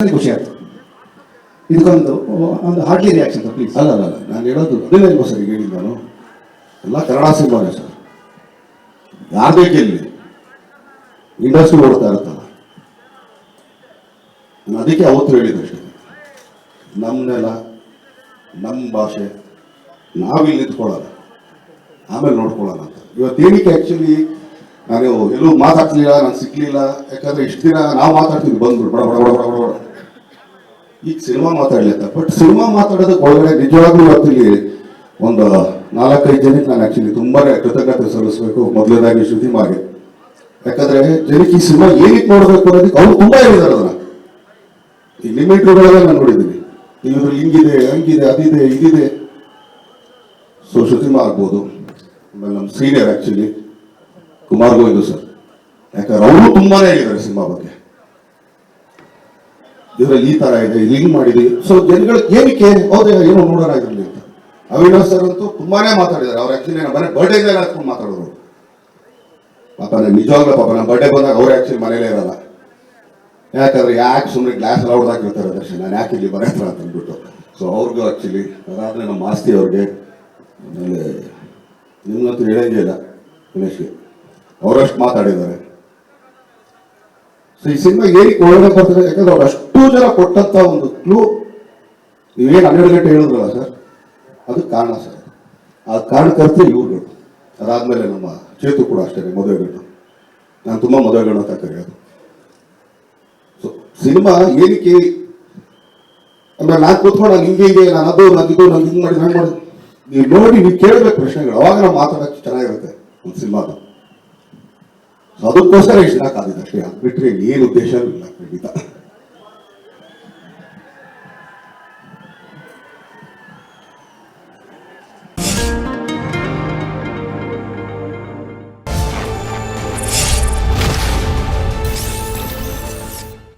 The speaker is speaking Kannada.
ಖುಷಿ ಆಯ್ತು ಇದಕ್ಕೊಂದು ಒಂದು ಹಾರ್ಡ್ಲಿ ರಿಯಾಕ್ಷನ್ ಪ್ಲೀಸ್ ಅಲ್ಲ ಅಲ್ಲ ನಾನು ಹೇಳೋದು ಅದನ್ನೇ ಅಲ್ವಾ ಸರ್ ಈಗ ಹೇಳಿದ್ದು ನಾನು. ಎಲ್ಲ ಕನ್ನಡ ಸಿನಿಮಾನೇ ಸರ್ ಯಾರು ಬೇಕಿಲ್ಲಿ ಇಂಡಸ್ಟ್ರಿ ಓಡ್ತಾ ಇರುತ್ತಲ್ಲ. ನಾನು ಅದಕ್ಕೆ ಅವತ್ತು ಹೇಳಿದ್ದು ಅಷ್ಟೇ. ನಮ್ಮ ನೆಲ ನಮ್ಮ ಭಾಷೆ, ನಾವಿಲ್ಲಿ ನಿಂತ್ಕೊಳ್ಳೋಣ ಆಮೇಲೆ ನೋಡ್ಕೊಳ್ಳೋಣ ಅಂತ. ಇವತ್ತು ಏನಕ್ಕೆ ಆ್ಯಕ್ಚುಲಿ ನಾನು ಎಲ್ಲೂ ಮಾತಾಡ್ಲಿಲ್ಲ, ನಾನು ಸಿಕ್ಕಲಿಲ್ಲ ಯಾಕಂದ್ರೆ ಇಷ್ಟು ದಿನ ನಾವು ಮಾತಾಡ್ತೀವಿ ಬಂದ್ಬಿಟ್ಟು ಬಡ ಬಡ ಬಡ ಬಡ ಬಡ. ಈಗ ಸಿನಿಮಾ ಮಾತಾಡ್ಲಿ ಅಂತ. ಬಟ್ ಸಿನಿಮಾ ಮಾತಾಡೋದಕ್ಕೆ ಒಳಗಡೆ ನಿಜವಾಗ್ಲೂ ಇವತ್ತು ಇಲ್ಲಿ ಒಂದು ನಾಲ್ಕೈದು ಜನಕ್ಕೆ ನಾನು ಆಕ್ಚುಲಿ ತುಂಬಾ ಕೃತಜ್ಞತೆ ಸಲ್ಲಿಸಬೇಕು ಮೊದಲನೇದಾಗಿ ಶ್ರುತಿ ಮಾಡಿ ಯಾಕಂದ್ರೆ ಜನಕ್ಕೆ ಈ ಸಿನಿಮಾ ಏನಕ್ಕೆ ನೋಡಬೇಕು ಅನ್ನೋದಕ್ಕೆ ಅವ್ರು ತುಂಬಾ ಹೇಳಿದಾರೆ ಅದನ್ನ. ಈ ಲಿಮಿಟ್ಗಳೆಲ್ಲ ನಾನು ನೋಡಿದ್ದೀನಿ. ಇವರು ಹಿಂಗಿದೆ, ಹಂಗಿದೆ, ಅದಿದೆ, ಇದಿದೆ. ಸೊ ಶ್ರುತಿಮಾ ಆಗ್ಬೋದು. ಆಮೇಲೆ ನಮ್ಮ senior actually Kumar Govindu sir. ಯಾಕಂದ್ರೆ ಅವರು ತುಂಬಾನೇ ಹೇಳಿದ್ದಾರೆ ಸಿನಿಮಾ ಬಗ್ಗೆ. ಇದರಲ್ಲಿ ಈ ತರ ಇದೆ, ಇದು ಹಿಂಗ್ ಮಾಡಿದೆ. ಸೊ ಜನಗಳು ಏನಕ್ಕೆ ಹೌದೇ ಏನೋ ನೋಡೋಣ ಇದ್ರಲ್ಲಿ ಅಂತ. ಅವಿನಾಶ್ ಸರ್ ಅಂತೂ ತುಂಬಾನೇ ಮಾತಾಡಿದ್ದಾರೆ. ಅವ್ರು ಆಕ್ಚುಲಿ ನನ್ನ ಮನೆ ಬರ್ಡೇ ಇದ್ದಾಗ ಹಾಕೊಂಡು ಮಾತಾಡೋರು. ಪಾಪ, ನಾನು ನಿಜವಾಗ್ಲೂ ಪಾಪ ನಮ್ಮ ಬರ್ಡೇ ಬಂದಾಗ ಅವ್ರು ಆಕ್ಚುಲಿ ಮನೇಲೇ ಇರಲ್ಲ. ಯಾಕಂದ್ರೆ ಯಾಕೆ ಸುಮ್ಮನೆ ಗ್ಲಾಸ್ ಎಲ್ಲ ಹಾಕಿರ್ತಾರೆ ದರ್ಶನ? ನಾನು ಯಾಕೆ ಇಲ್ಲಿ ಬರತ್ರ ಅಂತ ಅಂದ್ಬಿಟ್ಟು. ಸೊ ಅವ್ರಿಗೂ ಆಕ್ಚುಲಿ ಅದಾದ್ರೆ ನಮ್ಮ ಆಸ್ತಿ ಅವ್ರಿಗೆ. ಆಮೇಲೆ ನಿಮ್ಗಂತೂ ಹೇಳಂಗೇ ಇಲ್ಲ ಗಣೇಶ್ಗೆ ಅವರಷ್ಟು ಮಾತಾಡಿದ್ದಾರೆ. ಸೊ ಈ ಸಿನಿಮಾ ಏನಕ್ಕೆ ಒಳಗಡೆ ಬರ್ತಾರೆ ಯಾಕಂದ್ರೆ ಅವ್ರು ಅಷ್ಟು ಜನ ಕೊಟ್ಟಂತ ಒಂದು ಕ್ಲೂ ನೀವೇನು ಹನ್ನೆರಡು ಗಂಟೆ ಹೇಳಿದ್ರಲ್ಲ ಸರ್ ಅದು ಕಾರಣ ಸರ್ ಆ ಕಾರಣಕರ್ತರು ಇವ್ರುಗಳು ಅದಾದ್ಮೇಲೆ ನಮ್ಮ ಚೇತು ಕೂಡ ಅಷ್ಟೇ ಮದುವೆಗಳು ನಾನು ತುಂಬ ಮದುವೆಗಳು ಅಂತ ಕರೆಯೋದು ಸೊ ಸಿನಿಮಾ ಏನಕ್ಕೆ? ಆಮೇಲೆ ನಾನು ಕೂತ್ಕೊಂಡು ನಾನು ಹಿಂಗೆ ಹಿಂಗೆ, ನಾನು ಅದು, ನಾನು ಇದು, ನಾನು ಹಿಂಗೆ ಮಾಡಿ ಹಂಗೆ ಮಾಡಿ ನೀವು ನೋಡಿ, ನೀವು ಕೇಳಬೇಕು ಪ್ರಶ್ನೆಗಳು. ಅವಾಗ ನಾವು ಮಾತಾಡೋಕ್ಕೆ ಚೆನ್ನಾಗಿರುತ್ತೆ ಒಂದು ಸಿನಿಮಾದ. ಅದಕ್ಕೋಸ್ಕರ ಇಷ್ಟ ಅಷ್ಟೇ ಅದು ಬಿಟ್ಟರೆ ಏನು ಉದ್ದೇಶ ಇಲ್ಲ ಖಂಡಿತ.